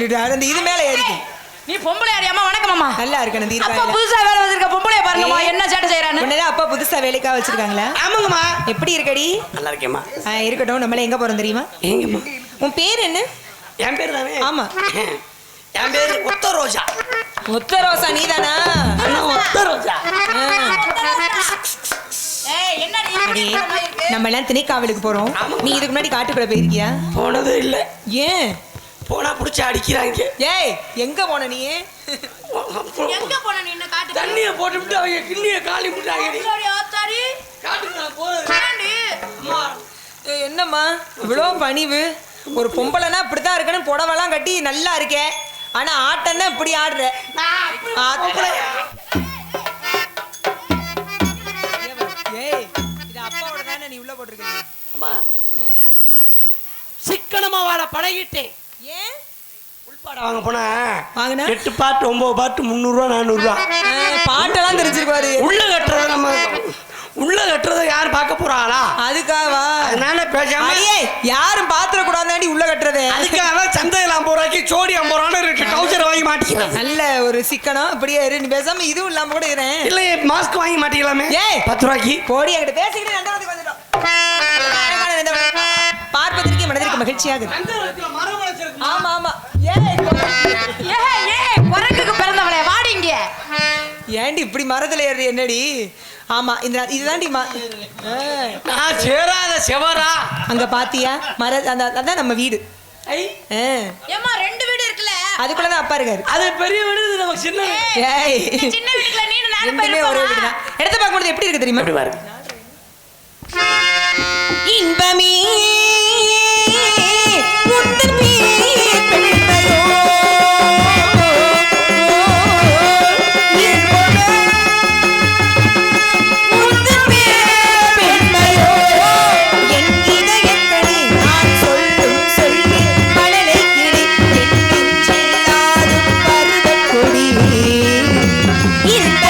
அந்த இது மேல ஏறிக்கும் நீ பொம்பளை அடியாமா வணக்கம் அம்மா. நல்லா இருக்கு அந்த அப்பா புதுசா வேலை வந்திருக்க பொம்பளைய பாருங்கம்மா என்ன சேட்டை செய்யறான்னு உன்னதான் அப்பா புதுசா வேலைக்கா வச்சிருக்காங்களா? ஆமாங்கம்மா. எப்படி இருக்கடி? நல்லா இருக்கேம்மா. இருக்கட்டும் நம்மள எங்க போறோம் தெரியுமா? எங்கம்மா? உன் பேர் என்ன? என் பேர் தானே? ஆமா. என் பேர் ஒத்த ரோஜா. ஒத்த ரோசா நீதானா? அண்ணா ஒத்த ரோஜா. நம்ம எல்லாம் திணைக்காவலுக்கு போறோம். நீ இதுக்கு முன்னாடி காட்டுக்குள்ள போயிருக்கியா? போனது இல்லை. ஏன்? போனா பிடிச்சி அடிக்கிறாங்க. ஏய் எங்க போன நீ? எங்க போன நீ என்ன காட்டு தண்ணியை போட்டுவிட்டு அவங்க கிண்ணியை காலி காட்டுக்கு நான் ஏய், என்னம்மா? இவ்வளோ பணிவு. ஒரு பொம்பளைனா இப்படித்தான் இருக்கணும். புடவெல்லாம் கட்டி நல்லா இருக்கே. ஆனா ஆட்டம் தான் இப்படி ஆடுற. ஏய் இது அப்பாவோட தானே நீ உள்ள போட்டிருக்க அம்மா. சிக்கனமா வாழ பழகிட்டேன். ஏன்? உள்பாட. வாங்க போனா. வாங்கினா எட்டு பாட்டு ஒன்பது பாட்டு முந்நூறுரூவா நானூறுரூவா பாட்டெல்லாம் தெரிஞ்சிருப்பாரு உள்ள கட்டுறத நம்ம உள்ள கட்டுறத யார் பார்க்க போறாங்களா அதுக்காவா? அதனால பேசாம யாரும் பாத்திர கூடாதாண்டி உள்ள கட்டுறதே? அதுக்காக சந்தையில் ஐம்பது ரூபாய்க்கு சோடி ஐம்பது ரூபான்னு இருக்கு. டவுசர் வாங்கி மாட்டிக்கிறேன் நல்ல ஒரு சிக்கனம். இப்படியே இரு நீ பேசாம இதுவும் இல்லாம கூட இருறேன் இல்ல மாஸ்க் வாங்கி மாட்டிக்கலாமே. ஏய். பத்து ரூபாய்க்கு. போடி பேசிக்கிட்டு மகிழ்ச்சியாகுது. ஆமா ஆமா. ஏய் ஏய் ஏய் குரங்குக்கு பிறந்தவளே வாடி இங்க. ஏண்டி இப்படி மரத்துல ஏறி என்னடி? ஆமா இந்த இதுதாண்டி ம- ஆ, நான் சேராத செவரா? அங்க பாத்தியா? மர அந்த அதான் நம்ம வீடு. ஏம்மா ரெண்டு வீடு இருக்குல்ல? அதுக்குள்ளதான் அப்பா இருக்காரு. அது பெரிய வீடு இது நமக்கு சின்ன வீடு. சின்ன வீட்டுக்குள்ள நீ நானும் ரெண்டுமே ஒரே வீடு தான் எடுத்து பார்க்கும்போது எப்படி இருக்கு தெரியுமா? எப்படி Yeah.